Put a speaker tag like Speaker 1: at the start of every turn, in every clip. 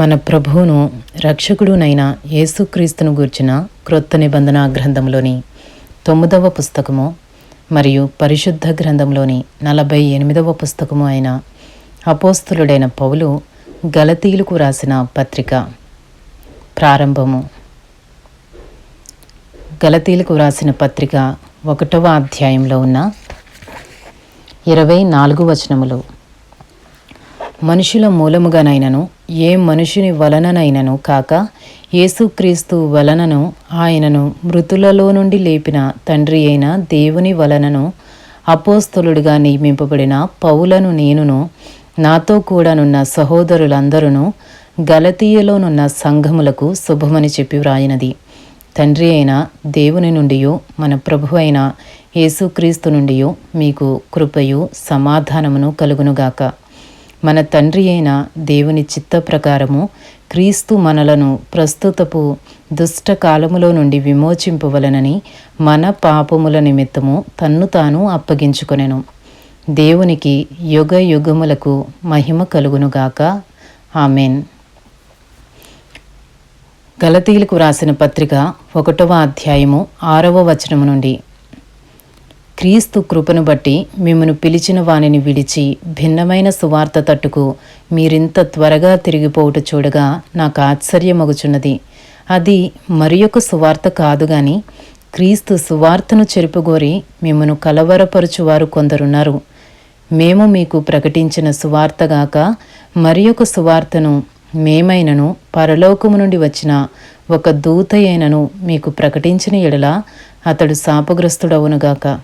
Speaker 1: మన ప్రభువును రక్షకుడునైన యేసుక్రీస్తును గూర్చిన క్రొత్త నిబంధన గ్రంథంలోని తొమ్మిదవ పుస్తకము మరియు పరిశుద్ధ గ్రంథంలోని నలభై ఎనిమిదవ పుస్తకము అయిన అపోస్తులుడైన పౌలు గలతీలకు రాసిన పత్రిక. ప్రారంభము. గలతీలకు వ్రాసిన పత్రిక ఒకటవ అధ్యాయంలో ఉన్న ఇరవై నాలుగు వచనములు. మనుషుల మూలముగానైనను ఏ మనుషుని వలననైనను కాక యేసుక్రీస్తు వలనను ఆయనను మృతులలో నుండి లేపిన తండ్రి అయిన దేవుని వలనను అపోస్తలుడిగా నియమింపబడిన పౌలను నేనును నాతో కూడానున్న సహోదరులందరూ గలతీయలోనున్న సంఘములకు శుభమని చెప్పి వ్రాయినది. తండ్రి అయిన దేవుని నుండియో మన ప్రభు అయిన యేసుక్రీస్తు నుండియో మీకు కృపయు సమాధానమును కలుగునుగాక. మన తండ్రి అయిన దేవుని చిత్త ప్రకారము క్రీస్తు మనలను ప్రస్తుతపు దుష్ట కాలములో నుండి విమోచింపవలనని మన పాపముల నిమిత్తము తన్ను తాను అప్పగించుకొనెను. దేవునికి యుగ యుగములకు మహిమ కలుగునుగాక. ఆమెన్. గలతీలకు వ్రాసిన పత్రిక ఒకటవ అధ్యాయము ఆరవ వచనము నుండి క్రీస్తు కృపను బట్టి మిమ్మను పిలిచిన వానిని విడిచి భిన్నమైన సువార్త తట్టుకు మీరింత త్వరగా తిరిగిపోవుట చూడగా నాకు ఆశ్చర్యమగుచున్నది. అది మరి ఒక సువార్త కాదు గాని క్రీస్తు సువార్తను చెరుపుగోరి మిమ్మను కలవరపరుచువారు కొందరున్నారు. మేము మీకు ప్రకటించిన సువార్తగాక మరి ఒక సువార్తను మేమైనను పరలోకము నుండి వచ్చిన ఒక దూత మీకు ప్రకటించిన ఎడల అతడు శాపగ్రస్తుడవునుగాక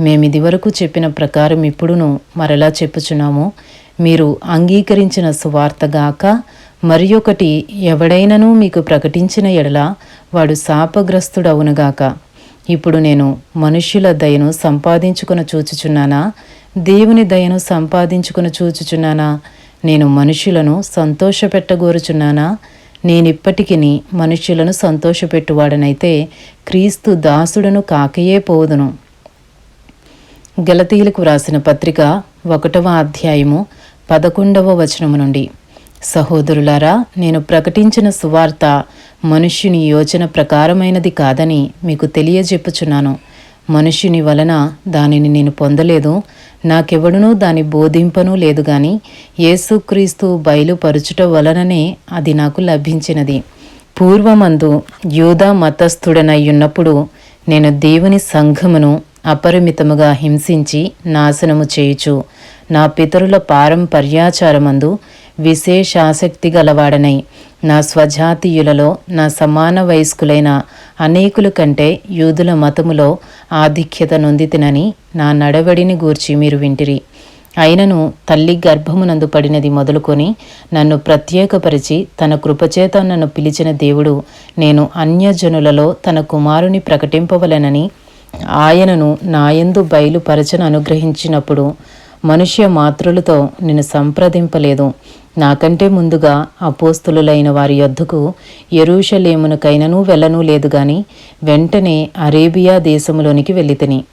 Speaker 1: మేమిదివరకు చెప్పిన ప్రకారం ఇప్పుడును మరలా చెప్పుచున్నాము. మీరు అంగీకరించిన సువార్తగాక మరి ఒకటి ఎవడైనను మీకు ప్రకటించిన ఎడల వాడు శాపగ్రస్తుడవునుగాక ఇప్పుడు నేను మనుష్యుల దయను సంపాదించుకుని చూచుచున్నానా? దేవుని దయను సంపాదించుకుని చూచుచున్నానా? నేను మనుషులను సంతోషపెట్టగోరుచున్నానా? నేనిప్పటికీ మనుష్యులను సంతోషపెట్టువాడనైతే క్రీస్తు దాసుడను కాకయే పోదును. గలతీలకు వ్రాసిన పత్రిక ఒకటవ అధ్యాయము పదకొండవ వచనము నుండి. సహోదరులారా నేను ప్రకటించిన సువార్త మనుష్యుని యోచన ప్రకారమైనది కాదని మీకు తెలియజెప్పుచున్నాను. మనుష్యుని వలన దానిని నేను పొందలేదు నాకెవడునూ దాని బోధింపను లేదు గాని యేసుక్రీస్తు బయలుపరుచుట వలననే అది నాకు లభించినది. పూర్వమందు యూదా మతస్థుడనయ్యున్నప్పుడు నేను దేవుని సంఘమును అపరిమితముగా హింసించి నాశనము చేయుచు. నా పితరుల పారంపర్యాచారమందు విశేషాసక్తి గలవాడనై. నా స్వజాతీయులలో నా సమాన వయస్కులైన అనేకుల కంటే యూదుల మతములో ఆధిక్యత నొందితినని నా నడవడిని గూర్చి మీరు వింటిరి. అయినను తల్లి గర్భమునందు పడినది మొదలుకొని నన్ను ప్రత్యేకపరిచి తన కృపచేత నన్ను పిలిచిన దేవుడు నేను అన్యజనులలో తన కుమారుని ప్రకటింపవలనని ఆయనను నాయందు బయలుపరచను అనుగ్రహించినప్పుడు మనుష్య మాతృలతో నేను సంప్రదింపలేదు. నాకంటే ముందుగా అపోస్తులులైన వారి యొద్దకు ఎరూషలేమునకైనను వెళ్ళనూ లేదు గాని వెంటనే అరేబియా దేశములోనికి వెళ్ళితిని.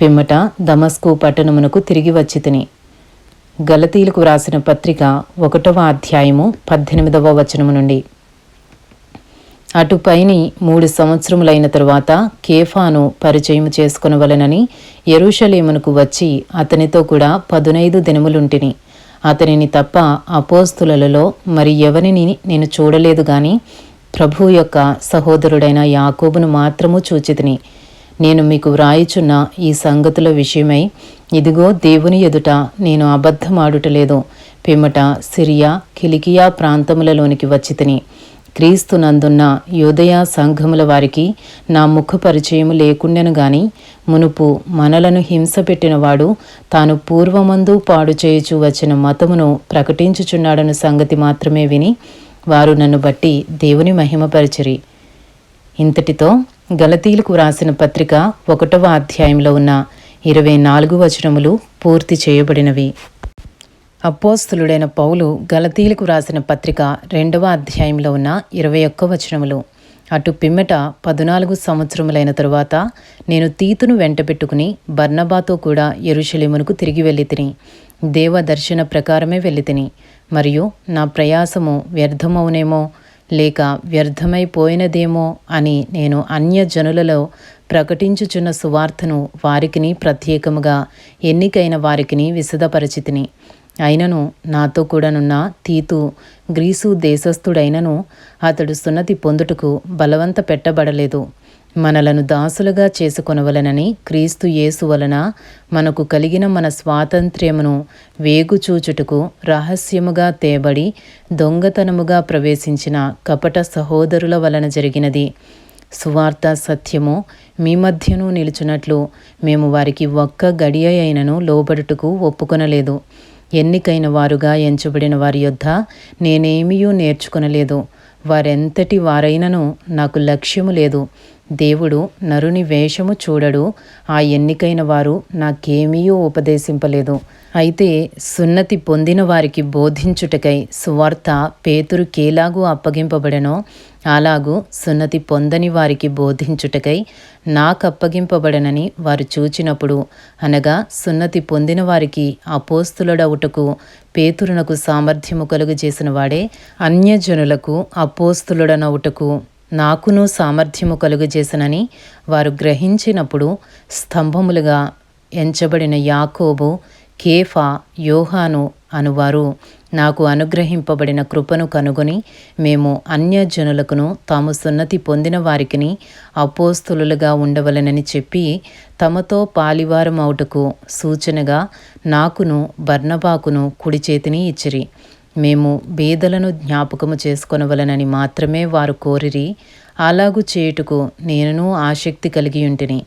Speaker 1: పిమ్మట దమస్కు పట్టణమునకు తిరిగి వచ్చి తిని గలతీలకు వ్రాసిన పత్రిక ఒకటవ అధ్యాయము పద్దెనిమిదవ వచనము నుండి. అటుపైని మూడు సంవత్సరములైన తరువాత కేఫాను పరిచయం చేసుకునవలెనని ఎరుషలేమునకు వచ్చి అతనితో కూడా పదునైదు దినములుంటిని. అతనిని తప్ప అపోస్తులలో మరి ఎవరిని నేను చూడలేదు గాని ప్రభు యొక్క సహోదరుడైన యాకోబును మాత్రము చూచితిని. నేను మీకు వ్రాయిచున్న ఈ సంగతుల విషయమై ఇదిగో దేవుని ఎదుట నేను అబద్ధమాడుటలేదు. పిమ్మట సిరియా కిలికియా ప్రాంతములలోనికి వచ్చి తిని క్రీస్తునందున్న యోదయ సంఘముల వారికి నా ముఖ పరిచయము లేకుండెను గాని మునుపు మనలను హింస పెట్టినవాడు తాను పూర్వమందు పాడు చేయుచు వచ్చిన మతమును ప్రకటించుచున్నాడన్న సంగతి మాత్రమే విని వారు నన్ను బట్టి దేవుని మహిమపరిచిరి. ఇంతటితో గలతీలకు వ్రాసిన పత్రిక ఒకటవ అధ్యాయంలో ఉన్న ఇరవై నాలుగు వచనములు పూర్తి చేయబడినవి. అపోస్తులుడైన పౌలు గలతీలకు రాసిన పత్రిక రెండవ అధ్యాయంలో ఉన్న ఇరవై ఒక్క వచనములు. అటు పిమ్మట పదునాలుగు సంవత్సరములైన తరువాత నేను తీతును వెంటబెట్టుకుని బర్నబాతో కూడా ఎరుషలేమునకు తిరిగి వెళ్ళి తిని దేవ దర్శన ప్రకారమే వెళ్ళి తిని మరియు నా ప్రయాసము వ్యర్థమవునేమో? లేక వ్యర్థమైపోయినదేమో? అని నేను అన్యజనులలో ప్రకటించుచున్న సువార్తను వారికిని ప్రత్యేకముగా ఎన్నికైన వారికిని విశదపరచితిని అయినను నాతో కూడానున్న తీతు గ్రీసు దేశస్థుడైనను అతడు సున్నతి పొందుటకు బలవంత పెట్టబడలేదు. మనలను దాసులుగా చేసుకొనవలనని క్రీస్తు యేసు వలన మనకు కలిగిన మన స్వాతంత్ర్యమును వేగుచూచుటకు రహస్యముగా తేబడి దొంగతనముగా ప్రవేశించిన కపట సహోదరుల వలన జరిగినది. సువార్త సత్యము మీ మధ్యను నిలుచున్నట్లు మేము వారికి ఒక్క గడియ అయినను లోబడుటకు ఒప్పుకొనలేదు. ఎన్నికైన వారుగా ఎంచబడిన వారి యొద్ద నేనేమీయూ నేర్చుకునలేదు. వారెంతటి వారైనను నాకు లక్ష్యము లేదు. దేవుడు నరుని వేషము చూడడు. ఆ ఎన్నికైన వారు నాకేమీయూ ఉపదేశింపలేదు. అయితే సున్నతి పొందిన వారికి బోధించుటకై సువార్త పేతురుకేలాగూ అప్పగింపబడెనో అలాగూ సున్నతి పొందని వారికి బోధించుటకై నాకు అప్పగింపబడనని వారు చూచినప్పుడు అనగా సున్నతి పొందిన వారికి అపోస్తులుడవుటకు పేతురునకు సామర్థ్యము కలుగు చేసిన వాడే అన్యజనులకు అపోస్తులుడనవుటకు. నాకును సామర్థ్యము కలుగజేసనని వారు గ్రహించినప్పుడు స్తంభములుగా ఎంచబడిన యాకోబు కేఫా యోహాను అనువారు. నాకు అనుగ్రహింపబడిన కృపను కనుగొని మేము అన్యజనులకును తాము సున్నతి పొందిన వారికిని అపోస్తులుగా ఉండవలనని చెప్పి తమతో పాలివారమౌటకు సూచనగా నాకును బర్ణబాకును కుడి చేతిని ఇచ్చిరి. మేము బీదలను జ్ఞాపకము చేసుకొనవలనని మాత్రమే వారు కోరిరి. అలాగు చేయుటకు నేనును ఆసక్తి కలిగి ఉంటిని.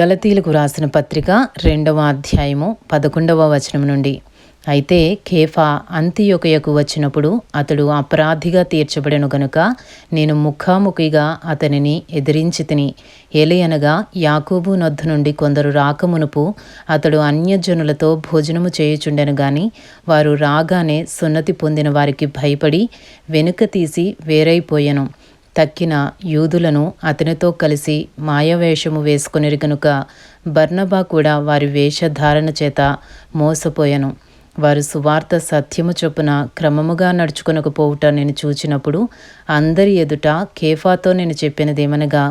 Speaker 1: గలతీలకు రాసిన పత్రిక రెండవ అధ్యాయము పదకొండవ వచనం నుండి. అయితే కేఫా అంత్యొకయకు వచ్చినప్పుడు అతడు అపరాధిగా తీర్చబడెను గనుక నేను ముఖాముఖిగా అతనిని ఎదిరించి తిని ఏలయనగా యాకూబు నొద్ద నుండి కొందరు రాకమునుపు అతడు అన్యజనులతో భోజనము చేయుచుండెను గాని వారు రాగానే సున్నతి పొందిన వారికి భయపడి వెనుక తీసి వేరైపోయాను. తక్కిన యూదులను అతనితో కలిసి మాయవేషము వేసుకుని గనుక బర్నబా కూడా వారి వేషధారణ చేత మోసపోయాను. వారు సువార్త సత్యము చొప్పున క్రమముగా నడుచుకొనకపోవుట నేను చూచినప్పుడు అందరి ఎదుట కేఫాతో నేను చెప్పినదేమనగా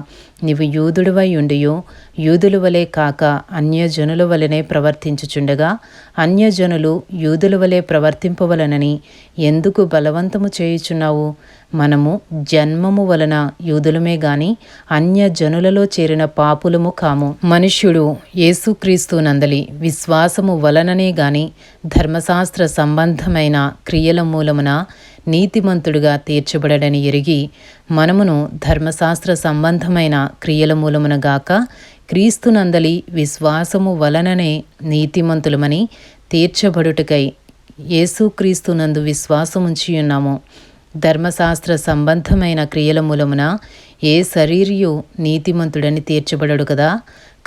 Speaker 1: నీవు యూదుడివై ఉండియో యూదుల వలె కాక అన్యజనుల వలనే ప్రవర్తించుచుండగా అన్యజనులు యూదుల వలె ప్రవర్తింపవలనని ఎందుకు బలవంతము చేయుచున్నావు? మనము జన్మము వలన యూదులమే గాని అన్యజనులలో చేరిన పాపులము కాము. మనుష్యుడు యేసుక్రీస్తు నందలి విశ్వాసము వలననే గాని ధర్మశాస్త్ర సంబంధమైన క్రియల మూలమున నీతిమంతుడుగా తీర్చబడడని ఎరిగి మనమును ధర్మశాస్త్ర సంబంధమైన క్రియల మూలమున గాక క్రీస్తునందలి విశ్వాసము వలననే నీతిమంతులమని తీర్చబడుటకై యేసుక్రీస్తునందు విశ్వాసముంచి ఉన్నాము ధర్మశాస్త్ర సంబంధమైన క్రియల మూలమున ఏ శరీరియు నీతిమంతుడని తీర్చబడడు కదా?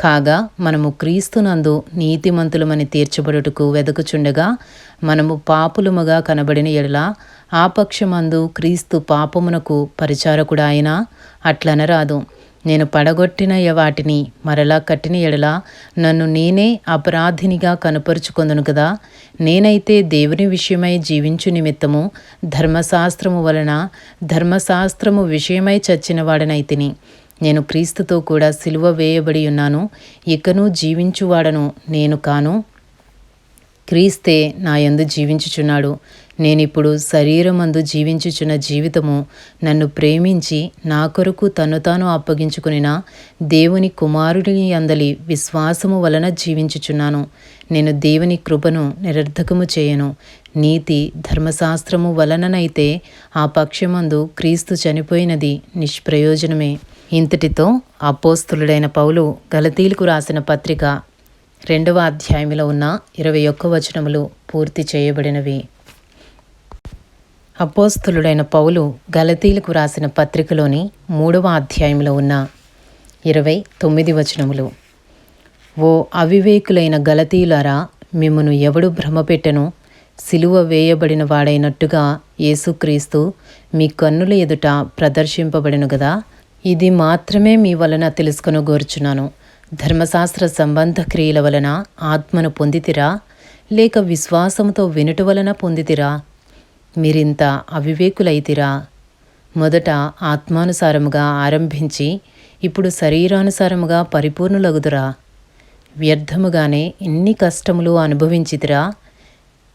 Speaker 1: కాగా మనము క్రీస్తునందు నీతిమంతులమని తీర్చబడుటకు వెదకుచుండగా మనము పాపులముగా కనబడిన ఎడల ఆ పక్షమందు క్రీస్తు పాపమునకు పరిచారకుడాయన అట్లనరాదు. నేను పడగొట్టిన వాటిని మరలా కట్టిన ఎడల నన్ను నేనే అపరాధినిగా కనపరుచుకొందును కదా. నేనైతే దేవుని విషయమై జీవించు నిమిత్తము ధర్మశాస్త్రము వలన ధర్మశాస్త్రము విషయమై చచ్చిన వాడనైతిని. నేను క్రీస్తుతో కూడా సిలువ వేయబడి ఉన్నాను. ఇకను జీవించువాడను నేను కాను. క్రీస్తే నా యందు జీవించుచున్నాడు. నేనిప్పుడు శరీరమందు జీవించుచున్న జీవితము నన్ను ప్రేమించి నా కొరకు తను తాను అప్పగించుకునిన దేవుని కుమారుడిని అందలి విశ్వాసము వలన జీవించుచున్నాను. నేను దేవుని కృపను నిరర్ధకము చేయను. నీతి ధర్మశాస్త్రము వలననైతే ఆ పక్షమందు క్రీస్తు చనిపోయినది నిష్ప్రయోజనమే. ఇంతటితో అపోస్తులుడైన పౌలు గలతీలకు రాసిన పత్రిక రెండవ అధ్యాయంలో ఉన్న ఇరవై ఒక్క వచనములు పూర్తి చేయబడినవి. అపోస్తులుడైన పౌలు గలతీలకు రాసిన పత్రికలోని మూడవ అధ్యాయంలో ఉన్న ఇరవై తొమ్మిది వచనములు. ఓ అవివేకులైన గలతీలరా మిమ్మను ఎవడు భ్రమపెట్టెను? సిలువ వేయబడిన వాడైనట్టుగా యేసుక్రీస్తు మీ కన్నుల ఎదుట ప్రదర్శింపబడిను గదా? ఇది మాత్రమే మీ వలన తెలుసుకొని గోర్చున్నాను ధర్మశాస్త్ర సంబంధ క్రియల వలన ఆత్మను పొందితిరా? లేక విశ్వాసంతో వినుట వలన పొందితిరా? మీరింత అవివేకులైతిరా? మొదట ఆత్మానుసారముగా ఆరంభించి ఇప్పుడు శరీరానుసారముగా పరిపూర్ణులగుదురా? వ్యర్థముగానే ఎన్ని కష్టములు అనుభవించితిరా?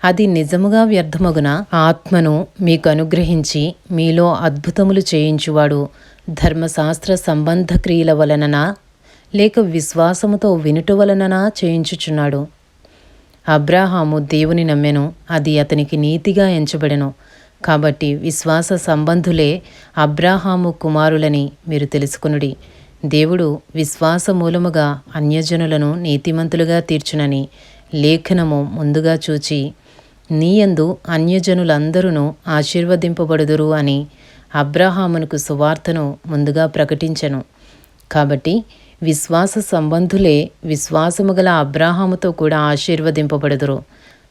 Speaker 1: అది నిజముగా వ్యర్థమగున? ఆత్మను మీకు అనుగ్రహించి మీలో అద్భుతములు చేయించువాడు ధర్మశాస్త్ర సంబంధ క్రియల వలననా? లేక విశ్వాసముతో వినుట వలననా చేయించుచున్నాడు? అబ్రాహాము దేవుని నమ్మెను అది అతనికి నీతిగా ఎంచబడెను. కాబట్టి విశ్వాస సంబంధులే అబ్రాహాము కుమారులని మీరు తెలుసుకునుడి. దేవుడు విశ్వాస మూలముగా అన్యజనులను నీతిమంతులుగా తీర్చునని లేఖనము ముందుగా చూచి నీయందు అన్యజనులందరూ ఆశీర్వదింపబడుదురు అని అబ్రహామునకు సువార్తను ముందుగా ప్రకటించెను. కాబట్టి విశ్వాస సంబంధులే విశ్వాసము గల అబ్రాహాముతో కూడా ఆశీర్వదింపబడుదురు.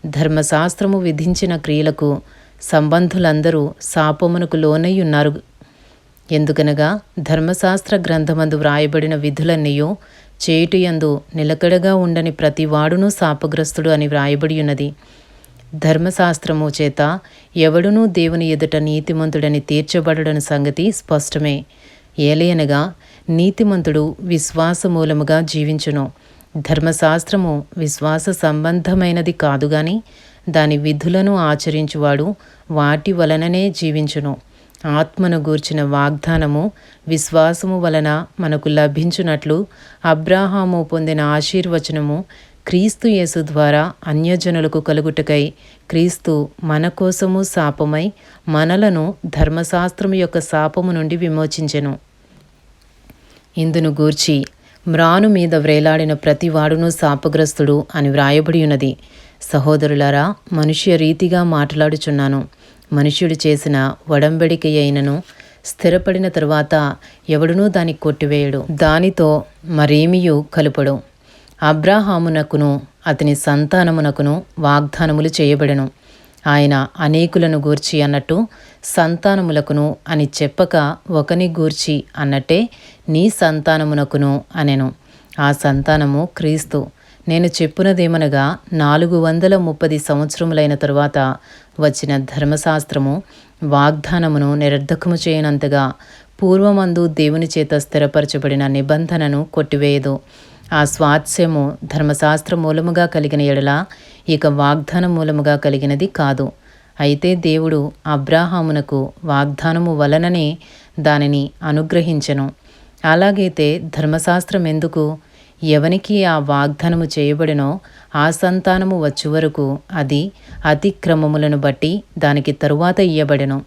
Speaker 1: ధర్మశాస్త్రము విధించిన క్రియలకు సంబంధులందరూ శాపమునకు లోనై ఉన్నారు ఎందుకనగా ధర్మశాస్త్ర గ్రంథమందు వ్రాయబడిన విధులన్నయో చేయుటయందు నిలకడగా ఉండని ప్రతివాడును శాపగ్రస్తుడు అని వ్రాయబడి ఉన్నది ధర్మశాస్త్రము చేత ఎవడునూ దేవుని ఎదుట నీతిమంతుడని తీర్చబడడని సంగతి స్పష్టమే. ఏలయనగా నీతిమంతుడు విశ్వాస మూలముగా జీవించును. ధర్మశాస్త్రము విశ్వాస సంబంధమైనది కాదు గాని దాని విధులను ఆచరించువాడు వాటి వలననే జీవించును. ఆత్మను గూర్చిన వాగ్దానము విశ్వాసము వలన మనకు లభించునట్లు అబ్రాహాము పొందిన ఆశీర్వచనము క్రీస్తు యేసు ద్వారా అన్యజనులకు కలుగుటకై క్రీస్తు మన కోసము శాపమై మనలను ధర్మశాస్త్రము యొక్క శాపము నుండి విమోచించెను. ఇందును గూర్చి మ్రాను మీద వ్రేలాడిన ప్రతివాడును శాపగ్రస్తుడు అని వ్రాయబడి ఉన్నది సహోదరులారా మనుష్య రీతిగా మాట్లాడుచున్నాను. మనుష్యుడు చేసిన వడంబడిక అయినను స్థిరపడిన తరువాత ఎవడునూ దాన్ని కొట్టివేయడు. దానితో మరేమియు కలుపడు. అబ్రాహామునకును అతని సంతానమునకును వాగ్దానములు చేయబడెను. ఆయన అనేకులను గూర్చి అన్నట్టు సంతానములకును అని చెప్పక ఒకని గూర్చి అన్నట్టే నీ సంతానమునకును అనెను. ఆ సంతానము క్రీస్తు. నేను చెప్పునదేమనగా నాలుగు వందల ముప్పది సంవత్సరములైన తరువాత వచ్చిన ధర్మశాస్త్రము వాగ్దానమును నిరర్ధకము చేయనంతగా పూర్వమందు దేవుని చేత స్థిరపరచబడిన నిబంధనను కొట్టివేయదు. ఆ స్వాత్స్యము ధర్మశాస్త్ర మూలముగా కలిగిన ఎడల ఇక వాగ్దాన మూలముగా కలిగినది కాదు. అయితే దేవుడు అబ్రాహామునకు వాగ్దానము వలననే దానిని అనుగ్రహించెను. అలాగైతే ధర్మశాస్త్రం ఎందుకు? ఎవనికి ఆ వాగ్దానము చేయబడినో ఆ సంతానము వచ్చు వరకు అది అతిక్రమములను బట్టి దానికి తరువాత ఇయ్యబడెను.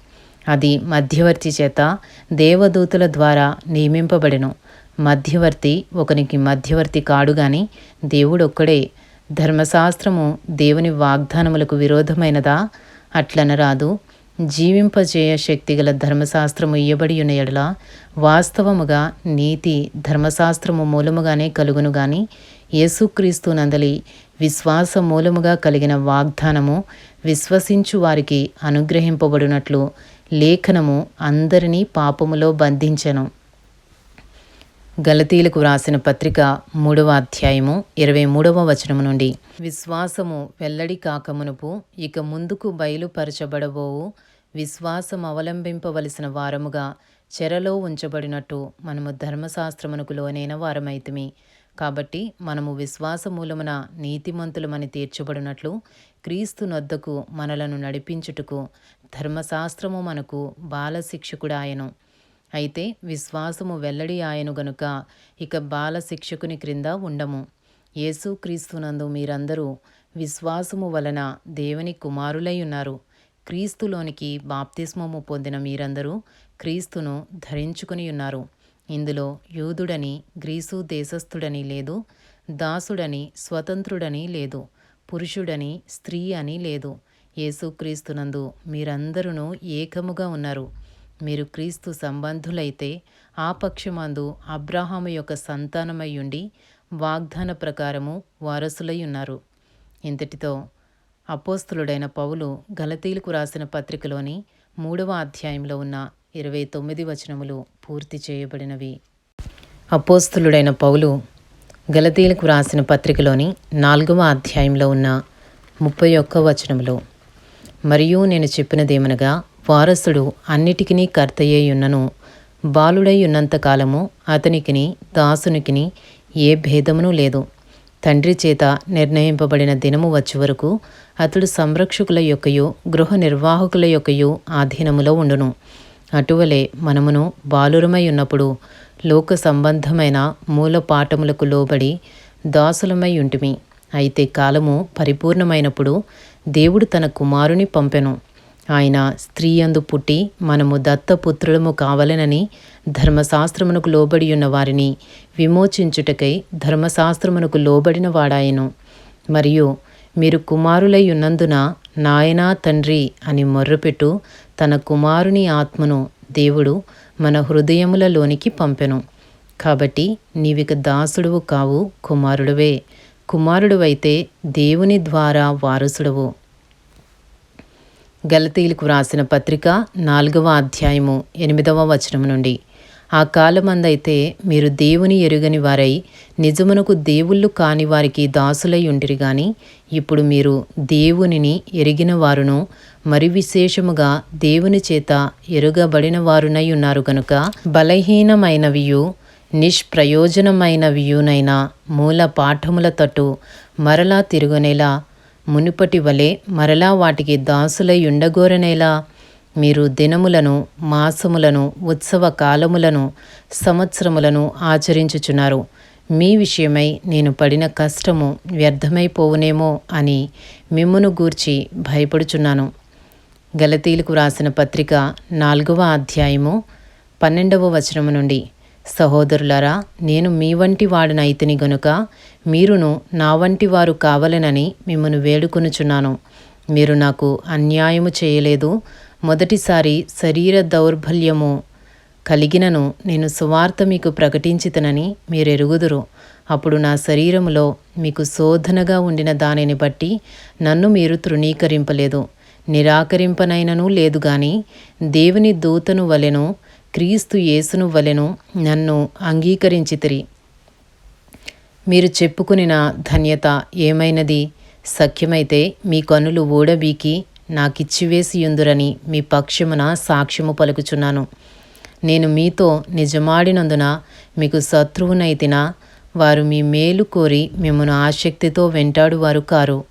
Speaker 1: అది మధ్యవర్తి చేత దేవదూతుల ద్వారా నియమింపబడెను. మధ్యవర్తి ఒకనికి మధ్యవర్తి కాడు గాని దేవుడొక్కడే. ధర్మశాస్త్రము దేవుని వాగ్దానములకు విరోధమైనదా? అట్లనరాదు. జీవింపజేయ శక్తిగల ధర్మశాస్త్రము ఇయ్యబడియున ఎడల వాస్తవముగా నీతి ధర్మశాస్త్రము మూలముగానే కలుగును గాని యేసుక్రీస్తు నందలి విశ్వాస మూలముగా కలిగిన వాగ్దానము విశ్వసించు వారికి అనుగ్రహింపబడినట్లు లేఖనము అందరినీ పాపములో బంధించెను. గలతీలకు వ్రాసిన పత్రిక మూడవ అధ్యాయము ఇరవై మూడవ వచనము నుండి. విశ్వాసము వెల్లడి కాకమునుపు ఇక ముందుకు బయలుపరచబడబోవు విశ్వాసం అవలంబింపవలసిన వారముగా చెరలో ఉంచబడినట్టు మనము ధర్మశాస్త్రమునకు లోనైన వారమైతిమి. కాబట్టి మనము విశ్వాస మూలమున నీతిమంతులమని తీర్చబడినట్లు క్రీస్తు నొద్దకు మనలను నడిపించుటకు ధర్మశాస్త్రము మనకు బాలశిక్షకుడాయను. అయితే విశ్వాసము వెల్లడి ఆయను గనుక ఇక బాల శిక్షకుని క్రింద ఉండము. యేసుక్రీస్తునందు మీరందరూ విశ్వాసము వలన దేవుని కుమారులై ఉన్నారు. క్రీస్తులోనికి బాప్తిస్మము పొందిన మీరందరూ క్రీస్తును ధరించుకుని ఉన్నారు. ఇందులో యూదుడని గ్రీసు దేశస్థుడని లేదు దాసుడని స్వతంత్రుడని లేదు పురుషుడని స్త్రీ అని లేదు. యేసుక్రీస్తునందు మీరందరూ ఏకముగా ఉన్నారు. మీరు క్రీస్తు సంబంధులైతే ఆ పక్షమందు అబ్రాహాము యొక్క సంతానమై ఉండి వాగ్దాన ప్రకారము వారసులై ఉన్నారు. ఇంతటితో అపోస్తులుడైన పౌలు గలతీలకు రాసిన పత్రికలోని మూడవ అధ్యాయంలో ఉన్న ఇరవై తొమ్మిది వచనములు పూర్తి చేయబడినవి. అపోస్తులుడైన పౌలు గలతీలకు రాసిన పత్రికలోని నాలుగవ అధ్యాయంలో ఉన్న ముప్పై ఒక్క వచనములు. మరియు నేను చెప్పినదేమనగా వారసుడు అన్నిటికీ కర్తయ్యై ఉన్నను బాలుడై ఉన్నంతకాలము అతనికిని దాసునికిని ఏ భేదమును లేదు. తండ్రి చేత నిర్ణయింపబడిన దినము వచ్చే వరకు అతడు సంరక్షకుల యొక్కయు గృహ నిర్వాహకుల యొక్కయు ఆధీనములో ఉండును. అటువలే మనమును బాలురమై ఉన్నప్పుడు లోక సంబంధమైన మూల పాఠములకు లోబడి దాసులమై ఉంటిమి అయితే కాలము పరిపూర్ణమైనప్పుడు దేవుడు తన కుమారుని పంపెను. ఆయన స్త్రీయందు పుట్టి మనము దత్తపుత్రులము కావలనని ధర్మశాస్త్రమునకు లోబడి ఉన్న వారిని విమోచించుటకై ధర్మశాస్త్రమునకు లోబడిన వాడాయను. మరియు మీరు కుమారులై ఉన్నందున నాయనా తండ్రి అని మొర్రపెట్టు తన కుమారుని ఆత్మను దేవుడు మన హృదయములలోనికి పంపెను. కాబట్టి నీవిక దాసుడువు కావు కుమారుడువే. కుమారుడువైతే దేవుని ద్వారా వారసుడవు. గలతీలకు వ్రాసిన పత్రిక నాలుగవ అధ్యాయము ఎనిమిదవ వచనం నుండి. ఆ కాలమందైతే మీరు దేవుని ఎరుగని వారై నిజమునకు దేవుళ్ళు కాని వారికి దాసులై ఉండిరి గాని ఇప్పుడు మీరు దేవునిని ఎరిగిన వారును మరి విశేషముగా దేవుని చేత ఎరుగబడిన వారునై ఉన్నారు గనుక బలహీనమైనవియు నిష్ప్రయోజనమైనవియునైనా మూల పాఠముల తట్టు మరలా తిరుగునేలా మునుపటి వలె మరలా వాటికి దాసులై ఉండగోరనేలా మీరు దినములను మాసములను ఉత్సవ కాలములను సంవత్సరములను ఆచరించుచున్నారు. మీ విషయమై నేను పడిన కష్టము వ్యర్థమైపోవునేమో అని మిమ్మును గూర్చి భయపడుచున్నాను. గలతీలకు రాసిన పత్రిక నాలుగవ అధ్యాయము పన్నెండవ వచనము నుండి. సహోదరులారా నేను మీ వంటి వాడినైతిని గనుక మీరును నా వంటి వారు కావలెనని మిమ్మను వేడుకొనుచున్నాను. మీరు నాకు అన్యాయము చేయలేదు. మొదటిసారి శరీర దౌర్బల్యము కలిగినను నేను సువార్త మీకు ప్రకటించితనని మీరెరుగుదురు. అప్పుడు నా శరీరములో మీకు శోధనగా ఉండిన దానిని బట్టి నన్ను మీరు తృణీకరింపలేదు. నిరాకరింపనైనను లేదు గాని దేవుని దూతను వలెను క్రీస్తు యేసును వలెను నన్ను అంగీకరించితిరి మీరు చెప్పుకునిన ధన్యత ఏమైనది? సఖ్యమైతే మీ కనులు ఓడబీకి నాకిచ్చివేసియుందురని మీ పక్షమున సాక్ష్యము పలుకుచున్నాను. నేను మీతో నిజమాడినందున మీకు శత్రువునైతినా వారు మీ మేలు కోరి మిమ్మను ఆసక్తితో వెంటాడువారు కారు.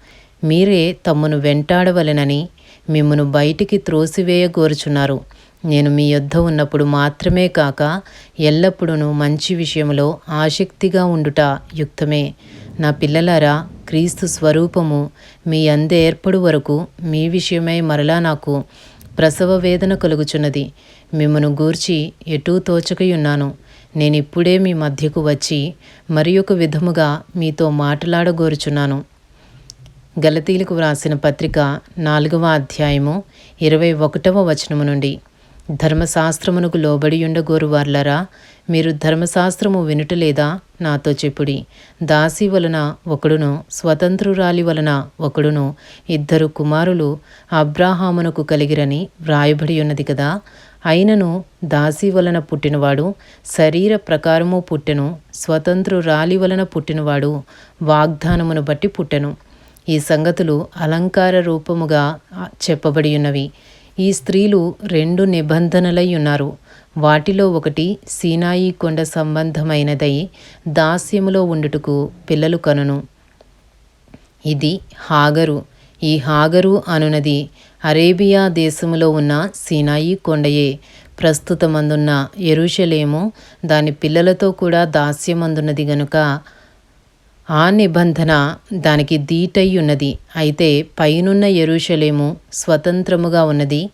Speaker 1: మీరే తమ్మును వెంటాడవలెనని మిమ్మను బయటికి త్రోసివేయగోరుచున్నారు. నేను మీ యొద్ద ఉన్నప్పుడు మాత్రమే కాక ఎల్లప్పుడూ మంచి విషయంలో ఆసక్తిగా ఉండుట యుక్తమే. నా పిల్లలారా క్రీస్తు స్వరూపము మీ అందే ఏర్పడు వరకు మీ విషయమై మరలా నాకు ప్రసవ వేదన కలుగుచున్నది. మిమ్మను గూర్చి ఎటూ తోచకయున్నాను. నేనిప్పుడే మీ మధ్యకు వచ్చి మరి ఒక విధముగా మీతో మాట్లాడగోరుచున్నాను. గలతీలకు వ్రాసిన పత్రిక నాలుగవ అధ్యాయము ఇరవై ఒకటవ వచనము నుండి. ధర్మశాస్త్రమునకు లోబడి ఉండగోరు వార్లరా మీరు ధర్మశాస్త్రము వినుటలేదా నాతో చెప్పుడి. దాసి వలన ఒకడును స్వతంత్రురాలి వలన ఒకడును ఇద్దరు కుమారులు అబ్రాహామునకు కలిగిరని వ్రాయబడి ఉన్నది కదా? అయినను దాసి వలన పుట్టినవాడు శరీర ప్రకారము పుట్టెను స్వతంత్రురాలి వలన పుట్టినవాడు వాగ్దానమును బట్టి పుట్టెను. ఈ సంగతులు అలంకార రూపముగా చెప్పబడి ఉన్నవి. ఈ స్త్రీలు రెండు నిబంధనలై ఉన్నారు. వాటిలో ఒకటి సీనాయి కొండ సంబంధమైనదై దాస్యములో ఉండుటకు పిల్లలు కనును. ఇది హాగరు. ఈ హాగరు అనునది అరేబియా దేశములో ఉన్న సీనాయి కొండయే. ప్రస్తుతమందున్న ఎరుషలేము దాని పిల్లలతో కూడా దాస్యమందున్నది గనుక ఆ నిబంధన దానికి దీటయ్యున్నది. అయితే పైనున్న ఎరుషలేము స్వతంత్రముగా ఉన్నది.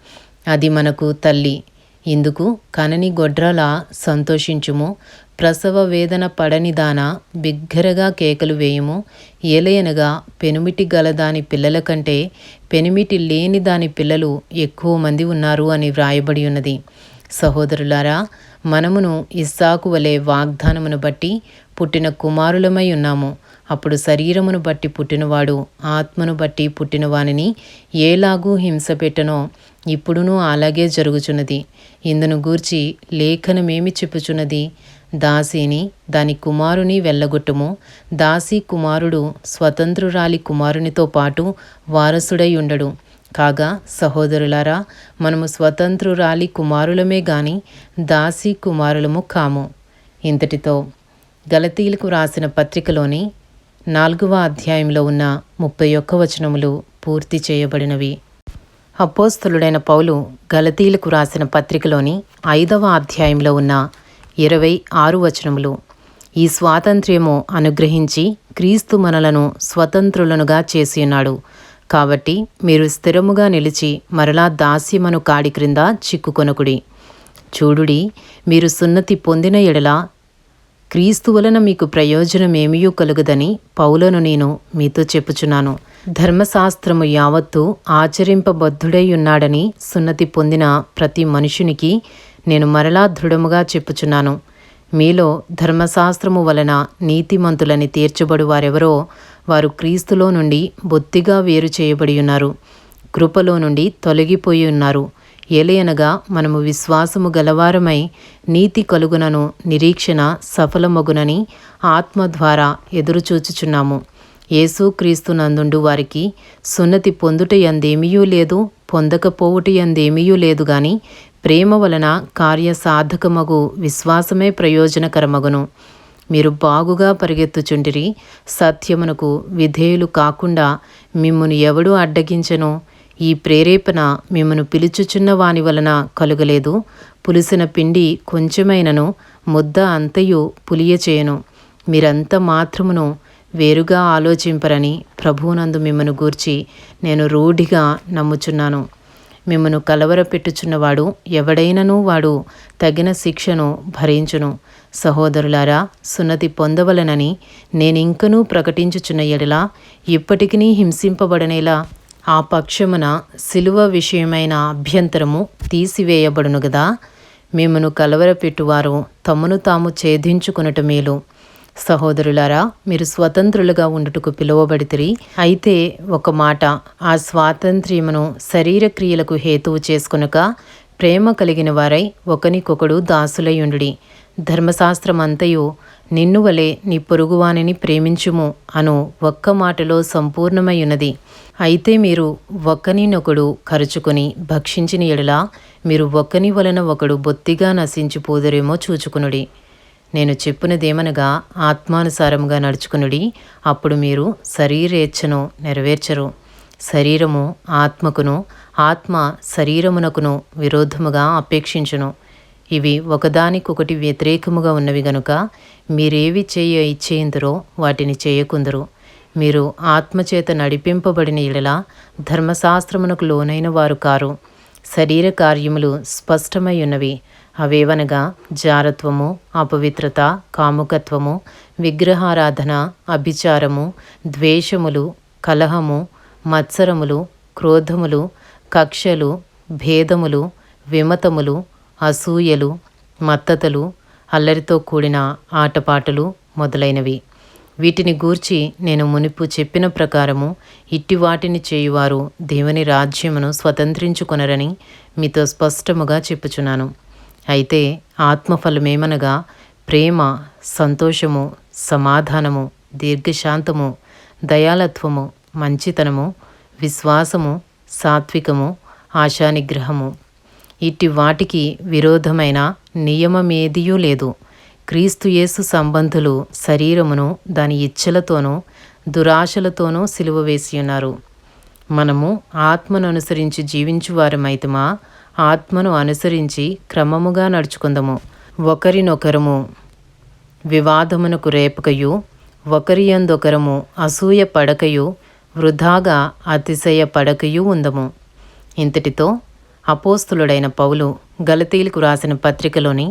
Speaker 1: అది మనకు తల్లి. ఇందుకు కనని గొడ్రల సంతోషించుము. ప్రసవ వేదన పడని దాన బిగ్గరగా కేకలు వేయుము. ఏలయనగా పెనుమిటి గల దాని పిల్లల కంటే పెనిమిటి లేని దాని పిల్లలు ఎక్కువ మంది ఉన్నారు అని వ్రాయబడి ఉన్నది. సహోదరులారా మనమును ఇస్సాకు వలె వాగ్దానమును బట్టి పుట్టిన కుమారులమై ఉన్నాము. అప్పుడు శరీరమును బట్టి పుట్టినవాడు ఆత్మను బట్టి పుట్టినవానిని ఏలాగూ హింస పెట్టనో ఇప్పుడునూ అలాగే జరుగుచున్నది. ఇందును గూర్చి లేఖనమేమి చెప్పుచున్నది? దాసిని దాని కుమారుని వెళ్ళగొట్టుము దాసి కుమారుడు స్వతంత్రురాలి కుమారునితో పాటు వారసుడై ఉండడు. కాగా సహోదరులారా మనము స్వతంత్రురాలి కుమారులమే గాని దాసి కుమారులము కాము. ఇంతటితో గలతీలకు రాసిన పత్రికలోని నాలుగవ అధ్యాయంలో ఉన్న ముప్పై ఒక్క వచనములు పూర్తి చేయబడినవి. అపోస్తులుడైన పౌలు గలతీలకు రాసిన పత్రికలోని ఐదవ అధ్యాయంలో ఉన్న ఇరవై ఆరు వచనములు. ఈ స్వాతంత్ర్యము అనుగ్రహించి క్రీస్తు మనలను స్వతంత్రులనుగా చేసి ఉన్నాడు. కాబట్టి మీరు స్థిరముగా నిలిచి మరలా దాస్యమను కాడి క్రింద చిక్కుకొనకుడి. చూడుడి మీరు సున్నతి పొందిన ఎడల క్రీస్తు వలన మీకు ప్రయోజనమేమియూ కలుగుదని పౌలను నేను మీతో చెప్పుచున్నాను. ధర్మశాస్త్రము యావత్తు ఆచరింపబద్ధుడై ఉన్నాడని సున్నతి పొందిన ప్రతి మనుషునికి నేను మరలా దృఢముగా చెప్పుచున్నాను. మీలో ధర్మశాస్త్రము వలన నీతిమంతులని తీర్చబడు వారెవరో వారు క్రీస్తులో నుండి బొత్తిగా వేరు చేయబడి ఉన్నారు. కృపలో నుండి తొలగిపోయి ఉన్నారు. ఏలయనగా మనము విశ్వాసము గలవారమై నీతి కలుగునను నిరీక్షణ సఫలమగునని ఆత్మ ద్వారా ఎదురుచూచుచున్నాము. యేసుక్రీస్తు నందుండు వారికి సున్నతి పొందుట ఎందేమీయూ లేదు పొందకపోవుట ఎందేమీయూ లేదు గాని ప్రేమ వలన కార్యసాధకమగు విశ్వాసమే ప్రయోజనకరమగును. మీరు బాగుగా పరిగెత్తుచుండిరి. సత్యమునకు విధేయులు కాకుండా మిమ్మును ఎవడు అడ్డగించను ఈ ప్రేరేపణ మిమ్మను పిలుచుచున్న వాని వలన కలుగలేదు. పులిసిన పిండి కొంచెమైనను ముద్ద అంతయు పులియచేయను. మీరంత మాత్రమును వేరుగా ఆలోచింపరని ప్రభువునందు మిమ్మను గూర్చి నేను రూఢిగా నమ్ముచున్నాను. మిమ్మను కలవరపెట్టుచున్నవాడు ఎవడైనను వాడు తగిన శిక్షను భరించును. సహోదరులారా సున్నతి పొందవలనని నేనింకనూ ప్రకటించుచున్న ఎడల ఇప్పటికీ హింసింపబడనేలా ఆ పక్షమున సిలువ విషయమైన అభ్యంతరము తీసివేయబడును గదా. మిమ్మను కలవరపెట్టువారు తమను తాము ఛేదించుకునట మేలు. సహోదరులారా మీరు స్వతంత్రులుగా ఉండుటకు పిలువబడితిరి. అయితే ఒక మాట ఆ స్వాతంత్ర్యమును శరీర క్రియలకు హేతువు చేసుకునక ప్రేమ కలిగిన వారై ఒకనికొకడు దాసులయుండుడి ధర్మశాస్త్రమంతయు నిన్ను వలె నీ పొరుగువానిని ప్రేమించుము అను ఒక్క మాటలో సంపూర్ణమై ఉన్నది అయితే మీరు ఒకనినొకడు ఖర్చుకొని భక్షించిన ఎడలా మీరు ఒకని వలన ఒకడు బొత్తిగా నశించిపోదురేమో చూచుకునుడి. నేను చెప్పినదేమనగా ఆత్మానుసారముగా నడుచుకునుడి అప్పుడు మీరు శరీరేచ్ఛను నెరవేర్చరు. శరీరము ఆత్మకును ఆత్మ శరీరమునకును విరోధముగా అపేక్షించును. ఇవి ఒకదానికొకటి వ్యతిరేకముగా ఉన్నవి గనుక మీరేవి చేయ ఇచ్చేందురో వాటిని చేయకుందరు. మీరు ఆత్మచేత నడిపింపబడిన ఇడల ధర్మశాస్త్రమునకు లోనైన వారు కారు. శరీర కార్యములు స్పష్టమై ఉన్నవి అవేవనగా జారత్వము అపవిత్రత కాముకత్వము విగ్రహారాధన అభిచారము ద్వేషములు కలహము మత్సరములు క్రోధములు కక్షలు భేదములు విమతములు అసూయలు మత్తతలు అల్లరితో కూడిన ఆటపాటలు మొదలైనవి. వీటిని గూర్చి నేను మునిపు చెప్పిన ప్రకారము ఇట్టి వాటిని చేయువారు దేవుని రాజ్యమును స్వతంత్రించుకొనరని మీతో స్పష్టముగా చెప్పుచున్నాను. అయితే ఆత్మఫలమేమనగా ప్రేమ సంతోషము సమాధానము దీర్ఘశాంతము దయాలత్వము మంచితనము విశ్వాసము సాత్వికము ఆశానిగ్రహము ఇట్టి వాటికి విరోధమైన నియమమేదియూ లేదు. క్రీస్తుయేసు సంబంధులు శరీరమును దాని ఇచ్చలతోనూ దురాశలతోనూ సిలువ వేసియున్నారు మనము ఆత్మను అనుసరించి జీవించువారమైతమా ఆత్మను అనుసరించి క్రమముగా నడుచుకుందము. ఒకరినొకరము వివాదమునకు రేపకయు ఒకరియందొకరము అసూయ పడకయు వృధాగా అతిశయ పడకయు ఉందము. ఇంతటితో అపోస్తులుడైన పౌలు గలతీలకు రాసిన పత్రికలోని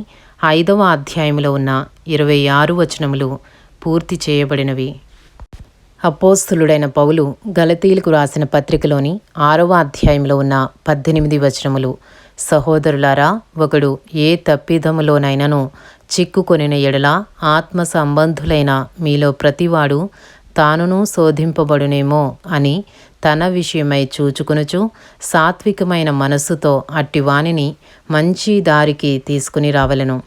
Speaker 1: ఐదవ అధ్యాయంలో ఉన్న ఇరవై ఆరు వచనములు పూర్తి చేయబడినవి. అపోస్తులుడైన పౌలు గలతీలకు రాసిన పత్రికలోని ఆరవ అధ్యాయంలో ఉన్న పద్దెనిమిది వచనములు సహోదరులారా ఒకడు ఏ తప్పిదములోనైనను చిక్కుకొనిన ఎడల ఆత్మ సంబంధులైన మీలో ప్రతివాడు తానును శోధింపబడునేమో అని తన విషయమై చూచుకునుచు సాత్వికమైన మనస్సుతో అట్టివానిని మంచి దారికి తీసుకుని రావలను.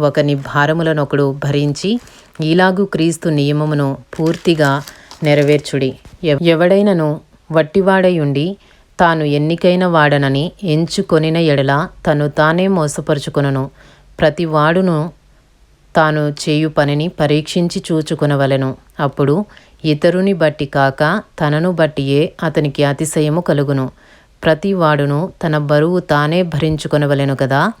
Speaker 1: ఒకని భారములనొకడు భరించి ఇలాగు క్రీస్తు నియమమును పూర్తిగా నెరవేర్చుడి. ఎవడైనను వట్టివాడై ఉండి తాను ఎన్నికైన వాడనని ఎంచుకొనిన ఎడల తను తానే మోసపరుచుకొనును. ప్రతి వాడును తాను చేయు పనిని పరీక్షించి చూచుకొనవలెను. అప్పుడు ఇతరుని బట్టి కాక తనను బట్టియే అతనికి అతిశయము కలుగును. ప్రతి వాడును తన బరువు తానే భరించుకొనవలెను కదా?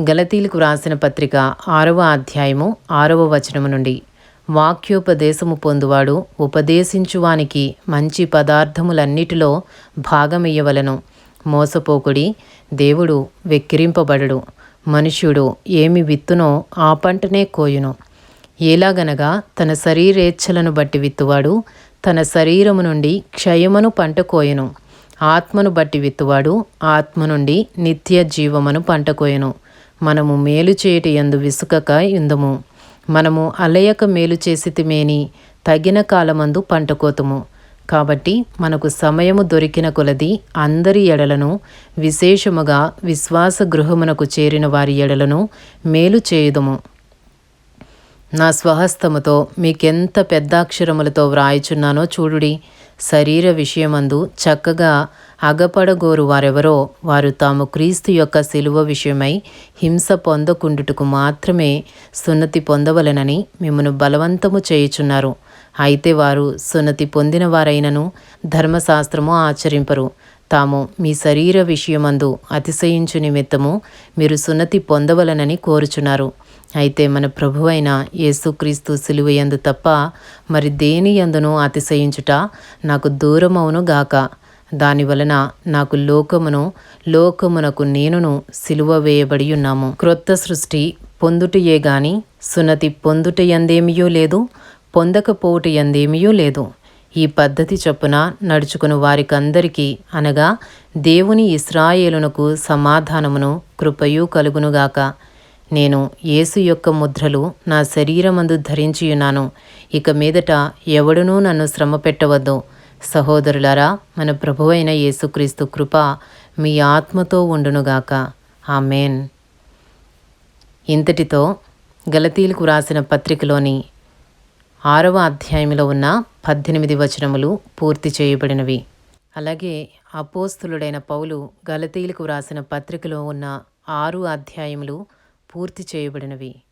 Speaker 1: గలతీలకు వ్రాసిన పత్రిక ఆరవ అధ్యాయము ఆరవ వచనము నుండి. వాక్యోపదేశము పొందువాడు ఉపదేశించువానికి మంచి పదార్థములన్నిటిలో భాగమియ్యవలను. మోసపోకుడి దేవుడు వెక్కిరింపబడడు. మనుష్యుడు ఏమి విత్తునో ఆ పంటనే కోయును. ఎలాగనగా తన శరీరేచ్ఛలను బట్టి విత్తువాడు తన శరీరము నుండి క్షయమును పంట కోయను ఆత్మను బట్టి విత్తువాడు ఆత్మ నుండి నిత్య జీవమును పంట కోయను మనము మేలు చేయటి ఎందు విసుకక ఇందుము మనము అలయక మేలు చేసితిమేని తగిన కాలమందు పంట కోతుము కాబట్టి మనకు సమయము దొరికిన కొలది అందరి ఎడలను విశేషముగా విశ్వాస గృహమునకు చేరిన వారి ఎడలను మేలు చేయుదుము. నా స్వహస్తముతో మీకెంత పెద్దాక్షరములతో వ్రాయుచున్నానో చూడుడి. శరీర విషయమందు చక్కగా అగపడగోరు వారెవరో వారు తాము క్రీస్తు యొక్క శిలువ విషయమై హింస పొందకుండుటకు మాత్రమే సున్నతి పొందవలనని మిమ్మను బలవంతము చేయుచున్నారు. అయితే వారు సున్నతి పొందిన వారైనను ధర్మశాస్త్రము ఆచరింపరు. తాము మీ శరీర విషయమందు అతిశయించు నిమిత్తము మీరు సున్నతి పొందవలనని కోరుచున్నారు. అయితే మన ప్రభువైన యేసుక్రీస్తు సిలువయందు తప్ప మరి దేని యందును అతిశయించుట నాకు దూరమవును గాక. దాని వలన నాకు లోకమును లోకమునకు నేనును సిలువ వేయబడి ఉన్నాము. క్రొత్త సృష్టి పొందుటయే గాని సున్నతి పొందుట ఎందేమియో లేదు పొందకపోవుట ఎందేమియో లేదు. ఈ పద్ధతి చొప్పున నడుచుకుని వారికందరికీ అనగా దేవుని ఇస్రాయేలునకు సమాధానమును కృపయు కలుగునుగాక నేను యేసు యొక్క ముద్రలు నా శరీరమందు ధరించియున్నాను. ఇక మీదట ఎవడునూ నన్ను శ్రమ పెట్టవద్దు. సహోదరులారా మన ప్రభువైన యేసుక్రీస్తు కృప మీ ఆత్మతో ఉండునుగాక. ఆమెన్. ఇంతటితో గలతీలకు రాసిన పత్రికలోని ఆరవ అధ్యాయంలో ఉన్న పద్దెనిమిది వచనములు పూర్తి చేయబడినవి. అలాగే అపోస్తులుడైన పౌలు గలతీలకు వ్రాసిన పత్రికలో ఉన్న ఆరు అధ్యాయములు పూర్తి చేయబడినవి.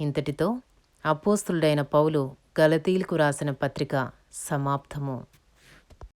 Speaker 1: ఇంతటితో అపోస్తులుడైన పౌలు గలతీలకు రాసిన పత్రిక సమాప్తము.